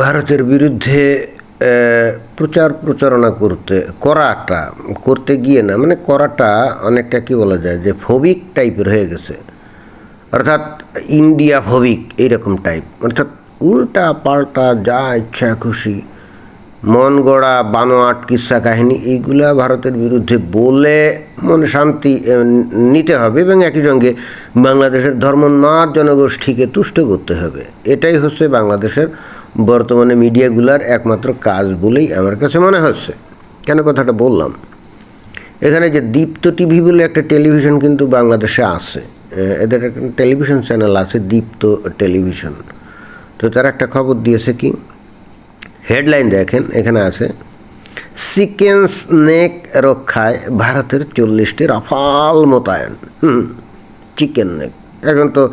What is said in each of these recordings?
ভারতের বিরুদ্ধে প্রচার প্রচারণা করতে, করাটা, করতে গিয়ে না মানে করাটা অনেকটা কি বলা যায় যে ফবিক টাইপের হয়ে গেছে। অর্থাৎ ইন্ডিয়া ফবিক এইরকম টাইপ অর্থাৎ উল্টা পাল্টা যা ইচ্ছা খুশি, মন গড়া, বানোয়াট কিস্সা কাহিনী, এইগুলা ভারতের বিরুদ্ধে বলে মনে শান্তি নিতে হবে এবং একই সঙ্গে বাংলাদেশের ধর্মোন্মাদ জনগোষ্ঠীকে তুষ্ট করতে হবে। এটাই হচ্ছে বাংলাদেশের বর্তমানে মিডিয়াগুলার একমাত্র কাজ বলেই আমার কাছে মনে হচ্ছে। কেন কথাটা বললাম? এখানে যে দীপ্ত টিভি বলে একটা টেলিভিশন কিন্তু বাংলাদেশে আছে। এদের একটা টেলিভিশন চ্যানেল আছে, দীপ্ত টেলিভিশন। তো তারা একটা খবর দিয়েছে কি? হেডলাইন দেখেন, এখানে আছে চিকেন স্নেক রক্ষায় ভারতের চল্লিশটি রাফাল মোতায়েন। হুম, চিকেন নেক। এখন তো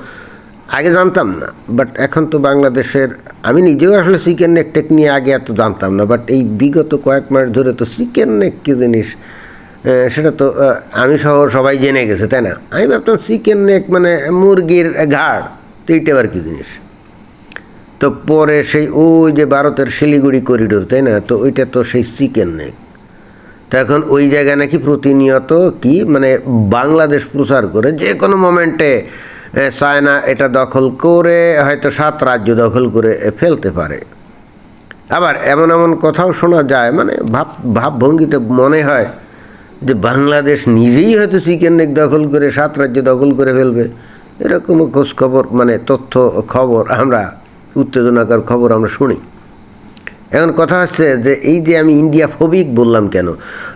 আগে জানতাম না বাট এখন তো বাংলাদেশের, আমি নিজেও আসলে চিকেন নেক টেক নিয়ে আগে এত জানতাম না বাট এই বিগত কয়েক মাস ধরে তো চিকেন নেক কী জিনিস সেটা তো আমি সহ সবাই জেনে গেছে, তাই না? আমি ভাবতাম চিকেন নেক মানে মুরগির ঘাড়, তো এইটা আবার কী জিনিস? তো পরে সেই ওই যে ভারতের শিলিগুড়ি করিডোর, তাই না? তো ওইটা তো সেই চিকেন নেক তো এখন ওই জায়গায় নাকি প্রতিনিয়ত কি মানে বাংলাদেশ প্রচার করে যে কোনো মোমেন্টে চায়না এটা দখল করে, হয়তো সাত রাজ্য দখল করে ফেলতে পারে। আবার এমন এমন কথাও শোনা যায় মানে ভাব, ভাবভঙ্গিতে মনে হয় যে বাংলাদেশ নিজেই হয়তো চিকেন নেক দখল করে, সাত রাজ্য দখল করে ফেলবে। এরকম খোঁজ খবর মানে তথ্য খবর আমরা, উত্তেজনাকার খবর আমরা শুনি। এখন কথা হচ্ছে যে এই যে আমি ইন্ডিয়া ফবিক বললাম কেন?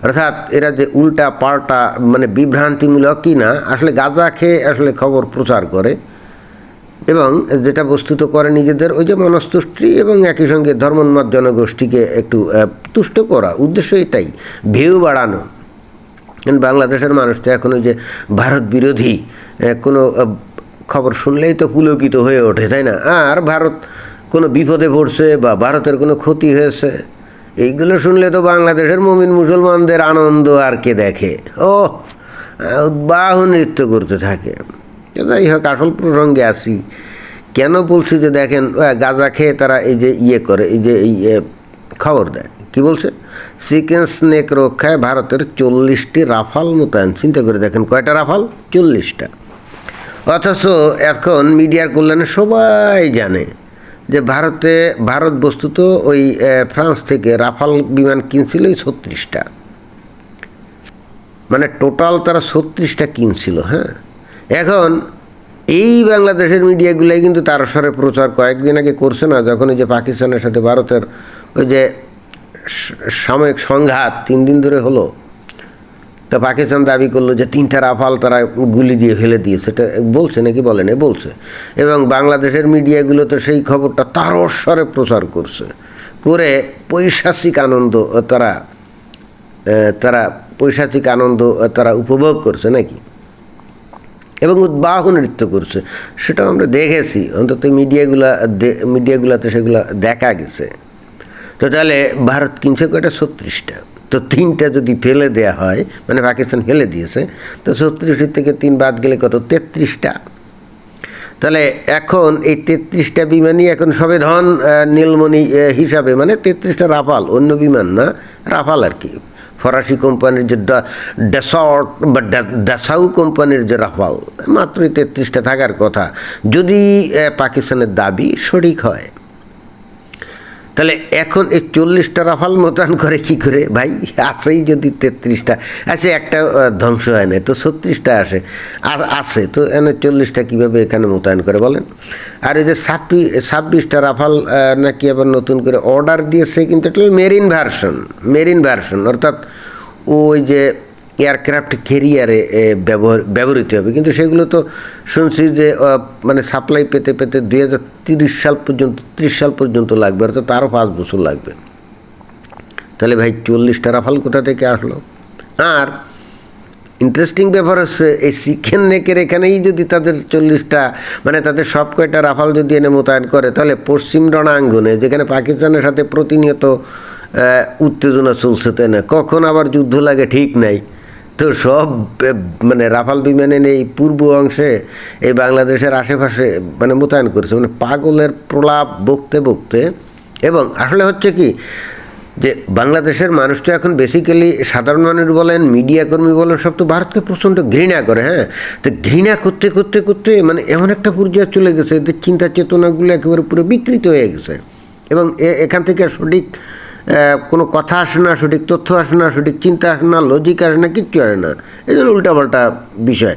অর্থাৎ এরা যে উল্টা পাল্টা মানে বিভ্রান্তিমূলক কি না, আসলে গাঁজা খেয়ে আসলে খবর প্রচার করে এবং যেটা বস্তুত করে নিজেদের ওই যে মনস্তুষ্টি এবং একই সঙ্গে ধর্মোন্মাদ জনগোষ্ঠীকে একটু তুষ্ট করা। উদ্দেশ্য এটাই, ভেউ বাড়ানো। বাংলাদেশের মানুষ তো এখন ওই যে ভারত বিরোধী কোনো খবর শুনলেই তো পুলকিত হয়ে ওঠে, তাই না? আর ভারত কোনো বিপদে পড়ছে বা ভারতের কোনো ক্ষতি হয়েছে, এইগুলো শুনলে তো বাংলাদেশের মমিন মুসলমানদের আনন্দ আর কে দেখে। ও উদ্বাহ নৃত্য করতে থাকে। যাই হোক, আসল প্রসঙ্গে আসি। কেন বলছি যে দেখেন গাঁজা খেয়ে তারা এই যে ইয়ে করে, এই যে এই খবর দেয়। কি বলছে? চিকেন স্নেক রক্ষায় ভারতের চল্লিশটি রাফাল মোতায়েন। চিন্তা করে দেখেন, কয়টা রাফাল? চল্লিশটা। অথচ এখন মিডিয়ার কল্যাণে সবাই জানে যে ভারতে, ভারত বস্তুত ওই ফ্রান্স থেকে রাফাল বিমান কিনছিল ওই ছত্রিশটা। মানে টোটাল তারা ছত্রিশটা কিনছিল হ্যাঁ? এখন এই বাংলাদেশের মিডিয়াগুলাই কিন্তু তার স্বরে প্রচার কয়েকদিন আগে করছে না, যখন ওই যে পাকিস্তানের সাথে ভারতের ওই যে সাময়িক সংঘাত তিন দিন ধরে হলো তো পাকিস্তান দাবি করল যে তিনটা রাফাল তারা গুলি দিয়ে ফেলে দিয়েছে সেটা বলছে নাকি বলেন বলছে। এবং বাংলাদেশের মিডিয়াগুলো তো সেই খবরটা তারও স্বরে প্রচার করছে। করে পৈশাচিক আনন্দ তারা তারা পৈশাচিক আনন্দ তারা উপভোগ করছে নাকি? এবং উদ্বাহ নৃত্য করছে। সেটাও আমরা দেখেছি। অন্তত মিডিয়াগুলা মিডিয়াগুলাতে সেগুলো দেখা গেছে। তো তাহলে ভারত কিনছে কয়টা? ছত্রিশটা। তো তিনটা যদি ফেলে দেয়া হয় মানে পাকিস্তান ফেলে দিয়েছে, তো ছত্রিশের থেকে তিন বাদ গেলে কত? তেত্রিশটা। তাহলে এখন এই তেত্রিশটা বিমানই এখন সবে ধন নীলমণি হিসাবে মানে তেত্রিশটা রাফাল, অন্য বিমান না, রাফাল আর কি। ফরাসি কোম্পানির যে ডেসর্ট বা ডাসাউ কোম্পানির যে রাফাল, মাত্রই তেত্রিশটা থাকার কথা। যদি পাকিস্তানের দাবি সঠিক হয় তাহলে এখন এই চল্লিশটা রাফাল মোতায়েন করে কি করে? ভাই আসেই যদি তেত্রিশটা। আছে একটা ধ্বংস হয় না তো ছত্রিশটা আসে। আর আছে, তো এনে চল্লিশটা কীভাবে এখানে মোতায়েন করে বলেন? আর এই যে ছাব্বি, ছাব্বিশটা রাফাল নাকি আবার নতুন করে অর্ডার দিয়েছে, কিন্তু এটা মেরিন ভার্সন মেরিন ভার্সন অর্থাৎ ওই যে এয়ারক্রাফট ক্যারিয়ারে ব্যবহার, ব্যবহৃত হবে। কিন্তু সেগুলো তো শুনছি যে মানে সাপ্লাই পেতে পেতে দুই সাল পর্যন্ত, ত্রিশ সাল পর্যন্ত লাগবে, অর্থাৎ আরও পাঁচ বছর লাগবে। তাহলে ভাই চল্লিশটা রাফাল কোথা থেকে আসলো? আর ইন্টারেস্টিং ব্যাপার হচ্ছে, এই চিকেন নেকের এখানেই যদি তাদের চল্লিশটা মানে তাদের সব কয়টা রাফাল যদি এনে মোতায়েন করে, তাহলে পশ্চিম রণাঙ্গনে, যেখানে পাকিস্তানের সাথে প্রতিনিয়ত উত্তেজনা চলছে, তাই না? কখন আবার যুদ্ধ লাগে, ঠিক নাই। তো সব মানে রাফাল বিমানে এই পূর্ব অংশে এই বাংলাদেশের আশেপাশে মানে মোতায়েন করেছে। মানে পাগলের প্রলাপ বকতে বকতে, এবং আসলে হচ্ছে কি, যে বাংলাদেশের মানুষ তো এখন বেসিক্যালি সাধারণ মানুষ বলেন মিডিয়া কর্মী বলেন, সব তো ভারতকে প্রচণ্ড ঘৃণা করে হ্যাঁ? তো ঘৃণা করতে করতে করতে মানে এমন একটা পর্যায়ে চলে গেছে এদের চিন্তা চেতনাগুলো একেবারে পুরো বিকৃত হয়ে গেছে। এবং এখান থেকে সঠিক কোনো কথা আসে না, সঠিক তথ্য আসে না, সঠিক চিন্তা আসে না লজিক আসে না, কিচ্ছু আসে না। এই জন্য উল্টাপাল্টা বিষয়।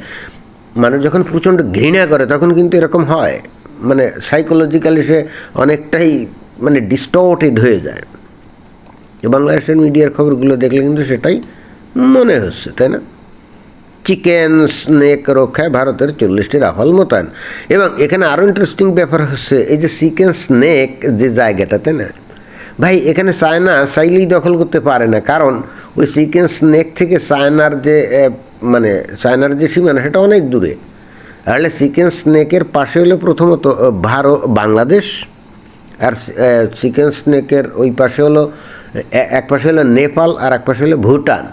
মানুষ যখন প্রচণ্ড ঘৃণা করে, তখন কিন্তু এরকম হয়। মানে সাইকোলজিক্যালি সে অনেকটাই মানে ডিস্টর্টেড হয়ে যায়। বাংলাদেশের মিডিয়ার খবরগুলো দেখলে কিন্তু সেটাই মনে হচ্ছে, তাই না? চিকেন স্নেক রক্ষায় ভারতের চল্লিশটি রাফাল মোতায়েন। এবং এখানে আরও ইন্টারেস্টিং ব্যাপার হচ্ছে, এই যে চিকেন স্নেক যে জায়গাটাতে না ভাই, এখানে চায়না চাইলেই দখল করতে পারে না। কারণ ওই চিকেন স্নেক থেকে চায়নার যে মানে চায়নার যে সীমানা, সেটা অনেক দূরে। তাহলে চিকেন স্নেকের পাশে হলো প্রথমত ভারত বাংলাদেশ। আর চিকেন স্নেকের ওই পাশে হলো, এ- এক পাশে হলো নেপাল, আর এক পাশে হলো ভুটান।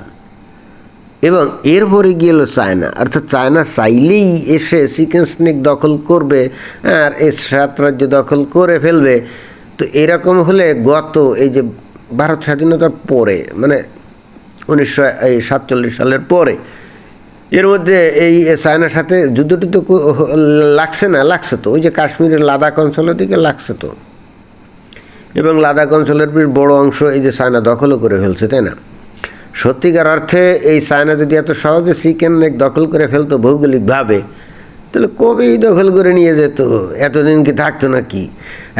এবং এরপরে গিয়ে চায়না অর্থাৎ চায়না চাইলেই এসে চিকেন স্নেক দখল করবে, আর এই সাত রাজ্য দখল করে ফেলবে। তো এরকম হলে গত এই যে ভারত স্বাধীনতার পরে মানে উনিশশো সাতচল্লিশ সালের পরে, এর মধ্যে এই চায়নার সাথে যুদ্ধটি তো লাগছে না, লাগছে তো। ওই যে কাশ্মীরের লাদাখ অঞ্চলের দিকে লাগছে তো। এবং লাদাখ অঞ্চলের বড় অংশ এই যে চায়না দখলও করে ফেলছে, তাই না? সত্যিকার অর্থে এই চায়না যদি এত সহজে চিকেন নেক দখল করে ফেলতো ভৌগোলিকভাবে তাহলে কবেই দখল করে নিয়ে যেত? এতদিন কি থাকতো না কি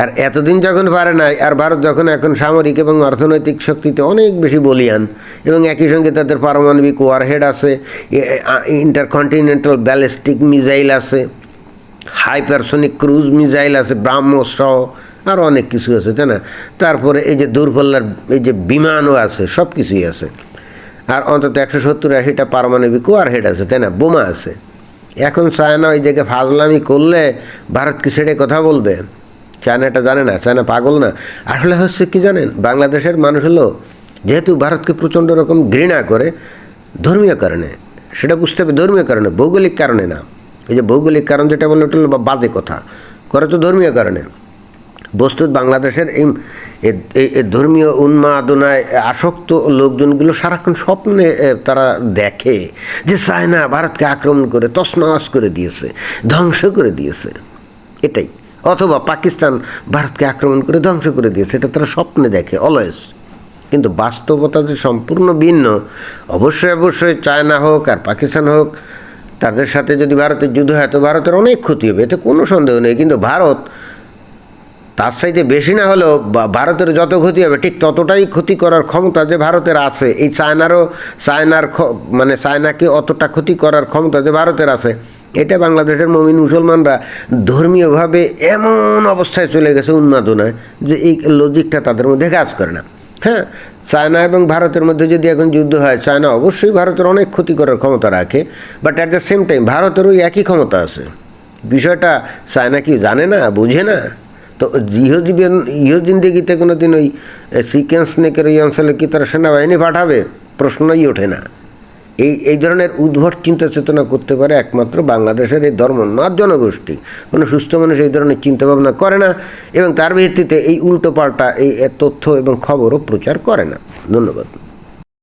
আর এতদিন যখন পারে নাই, আর ভারত যখন এখন সামরিক এবং অর্থনৈতিক শক্তিতে অনেক বেশি বলিয়ান, এবং একই সঙ্গে তাদের পারমাণবিক ওয়ারহেড আছে ইন্টারকন্টিনেন্টাল ব্যালিস্টিক মিসাইল আছে হাইপারসনিক ক্রুজ মিসাইল আছে ব্রাহ্মস আর অনেক কিছু আছে, তাই না? তারপরে এই যে দূরপাল্লার এই যে বিমানও আছে সব কিছুই আছে। আর অন্তত একশো সত্তর আশিটা পারমাণবিক ওয়ারহেড আছে, তাই না? বোমা আছে। এখন চায়না ওই জায়গায় ফাজলামি করলে ভারত কি ছেড়ে কথা বলবে? চায়নাটা জানে না, চায়না পাগল না। আসলে হচ্ছে কি জানেন, বাংলাদেশের মানুষ হলো, যেহেতু ভারতকে প্রচণ্ড রকম ঘৃণা করে, ধর্মীয় কারণে, সেটা বুঝতে হবে ধর্মীয় কারণে, ভৌগোলিক কারণে না। এই যে ভৌগোলিক কারণ যেটা বলল ওটা বাজে কথা, করে তো ধর্মীয় কারণে। বস্তুত বাংলাদেশের এই ধর্মীয় উন্মাদনায় আসক্ত লোকজনগুলো সারাক্ষণ স্বপ্নে তারা দেখে যে চায়না ভারতকে আক্রমণ করে, তছনছ করে দিয়েছে, ধ্বংস করে দিয়েছে। এটাই। অথবা পাকিস্তান ভারতকে আক্রমণ করে ধ্বংস করে দিয়েছে, এটা তারা স্বপ্নে দেখে অলওয়েজ কিন্তু বাস্তবতা যে সম্পূর্ণ ভিন্ন, অবশ্যই অবশ্যই চায়না হোক আর পাকিস্তান হোক, তাদের সাথে যদি ভারতের যুদ্ধ হয়, তো ভারতের অনেক ক্ষতি হবে, এতে কোনো সন্দেহ নেই। কিন্তু ভারত তার চাইতে বেশি না হলেও ভারতের যত ক্ষতি হবে, ঠিক ততটাই ক্ষতি করার ক্ষমতা যে ভারতের আছে, এই চায়নারও, চায়নার মানে চায়নাকে অতটা ক্ষতি করার ক্ষমতা যে ভারতের আছে, এটা বাংলাদেশের মমিন মুসলমানরা ধর্মীয়ভাবে এমন অবস্থায় চলে গেছে উন্মাদনায় যে এই লজিকটা তাদের মধ্যে কাজ করে না। হ্যাঁ চায়না এবং ভারতের মধ্যে যদি এখন যুদ্ধ হয়, চায়না অবশ্যই ভারতের অনেক ক্ষতি করার ক্ষমতা রাখে but at the same time ভারতেরও একই ক্ষমতা আছে। বিষয়টা চায়না কি জানে না, বুঝে না? তো ইহজীবন ইহজিন্দিগিতে কোনো দিন ওই সিকেন্স নেকের ওই অঞ্চলে কি তারা সেনাবাহিনী পাঠাবে? প্রশ্নই ওঠে না। এই এই ধরনের উদ্ভট চিন্তা চেতনা করতে পারে একমাত্র বাংলাদেশের এই ধর্মোন্মাদ জনগোষ্ঠী। কোনো সুস্থ মানুষ এই ধরনের চিন্তাভাবনা করে না এবং তার ভিত্তিতে এই উল্টো পাল্টা এই তথ্য এবং খবরও প্রচার করে না। ধন্যবাদ।